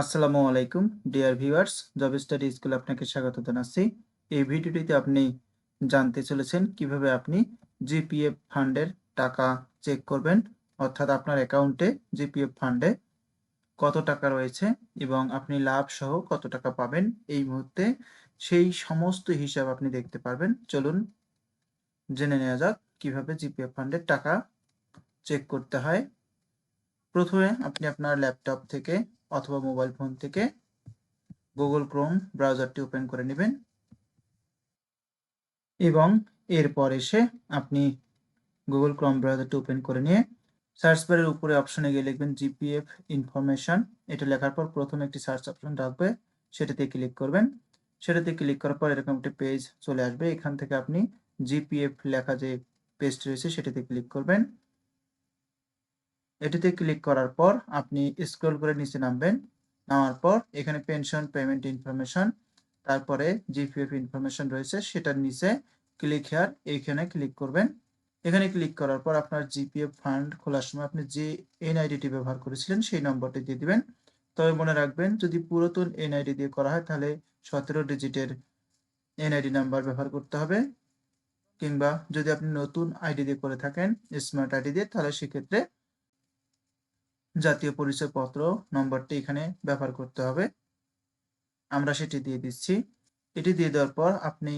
আসসালামু আলাইকুম, dear viewers. Job study স্কুলে আপনাকে স্বাগত জানাচ্ছি। এই ভিডিওটিতে আপনি জানতে চলেছেন কীভাবে আপনি জিপিএফ ফান্ডের টাকা চেক করবেন, অর্থাৎ আপনার অ্যাকাউন্টে জিপিএফ ফান্ডে কত টাকা রয়েছে এবং আপনি লাভ সহ কত টাকা পাবেন এই মুহূর্তে সেই সমস্ত হিসাব আপনি দেখতে পারবেন। চলুন জেনে নেওয়া যাক কীভাবে জিপিএফ ফান্ডের টাকা চেক করতে হয়। প্রথমে আপনি আপনার ল্যাপটপ থেকে অথবা মোবাইল ফোন থেকে গুগল ক্রোম ব্রাউজারটি ওপেন করে নেবেন। এবং এরপর এসে আপনি গুগল ক্রোম ব্রাউজারটি ওপেন করে নিয়ে সার্চ বারের উপরে অপশনে গিয়ে লিখবেন জিপিএফ ইনফরমেশন। এটা লেখার পর প্রথমে একটি সার্চ অপশন রাখবে সেটাতে ক্লিক করবেন। সেটাতে ক্লিক করার পর এরকম একটি পেজ চলে আসবে। এখান থেকে আপনি জিপিএফ লেখা যে পেজটি রয়েছে সেটাতে ক্লিক করবেন। এটিতে ক্লিক করার পর আপনি স্ক্রল করে নিচে নামবেন। নামার পর এখানে পেনশন পেমেন্ট ইনফরমেশন তারপরে জিপিএফ ইনফরমেশন রয়েছে, সেটার নিচে ক্লিক হেয়ার এইখানে ক্লিক করবেন। এখানে ক্লিক করার পর আপনার জিপিএফ ফান্ড খোলার সময় আপনি যে এনআইডিটি ব্যবহার করেছিলেন, সেই নম্বরটি দিয়ে দিবেন। তবে মনে রাখবেন, যদি পুরাতন এনআইডি দিয়ে করা হয়, তাহলে সতেরো ডিজিটের এনআইডি নাম্বার ব্যবহার করতে হবে। কিংবা যদি আপনি নতুন আইডি দিয়ে করে থাকেন স্মার্ট আইডি দিয়ে, তাহলে সেক্ষেত্রে জাতীয় পরিচয়পত্র নম্বরটি এখানে ব্যবহার করতে হবে। আমরা সেটি দিয়ে দিচ্ছি। এটি দিয়ে দেওয়ার পর আপনি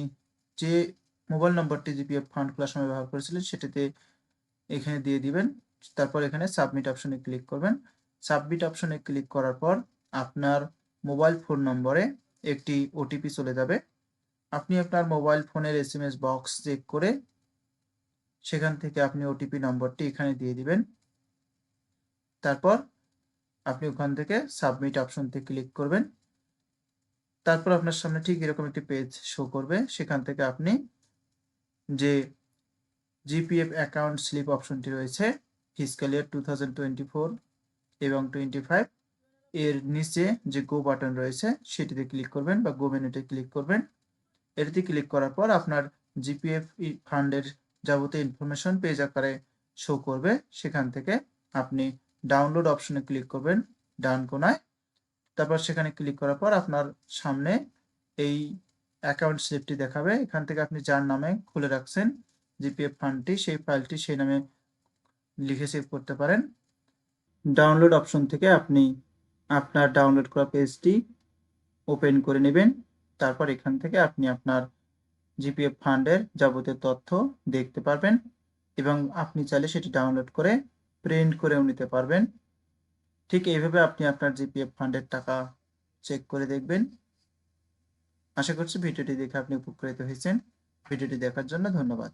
যে মোবাইল নম্বরটি জিপিএফ ফান্ড খোলার সময় ব্যবহার করেছিলেন সেটিতে এখানে দিয়ে দিবেন। তারপর এখানে সাবমিট অপশনে ক্লিক করবেন। সাবমিট অপশনে ক্লিক করার পর আপনার মোবাইল ফোন নম্বরে একটি ওটিপি চলে যাবে। আপনি আপনার মোবাইল ফোনের এস বক্স চেক করে সেখান থেকে আপনি ওটিপি নম্বরটি এখানে দিয়ে দিবেন। তারপর আপনি ওখান থেকে সাবমিট অপশনতে ক্লিক করবেন। তারপর আপনার সামনে ঠিক এরকম একটি পেজ শো করবে। সেখান থেকে আপনি যে জিপিএফ অ্যাকাউন্ট স্লিপ অপশনটি রয়েছে ফিজিক্যাল ইয়ার টু এবং টোয়েন্টি এর নিচে যে গো বাটন রয়েছে, সেটিতে ক্লিক করবেন বা গো মেনুতে ক্লিক করবেন। এটিতে ক্লিক করার পর আপনার জিপিএফ ফান্ডের যাবতীয় ইনফরমেশন পেজ আকারে শো করবে। সেখান থেকে আপনি ডাউনলোড অপশনে ক্লিক করবেন, ডান কোনায় তারপর সেখানে ক্লিক করার পর আপনার সামনে এই অ্যাকাউন্ট স্লিপটি দেখাবে। এখান থেকে আপনি যার নামে খুলে রাখছেন জিপিএফ ফান্ডটি সেই ফাইলটি সেই নামে লিখে সেভ করতে পারেন। ডাউনলোড অপশন থেকে আপনি আপনার ডাউনলোড করা পেজটি ওপেন করে নেবেন। তারপর এখান থেকে আপনি আপনার জিপিএফ ফান্ডের যাবতীয় তথ্য দেখতে পারবেন এবং আপনি চাইলে সেটি ডাউনলোড করে প্রিন্ট করেও নিতে পারবেন। ঠিক এইভাবে আপনি আপনার জিপিএফ ফান্ডের টাকা চেক করে দেখবেন। আশা করছি ভিডিওটি দেখে আপনি উপকৃত হয়েছেন। ভিডিওটি দেখার জন্য ধন্যবাদ।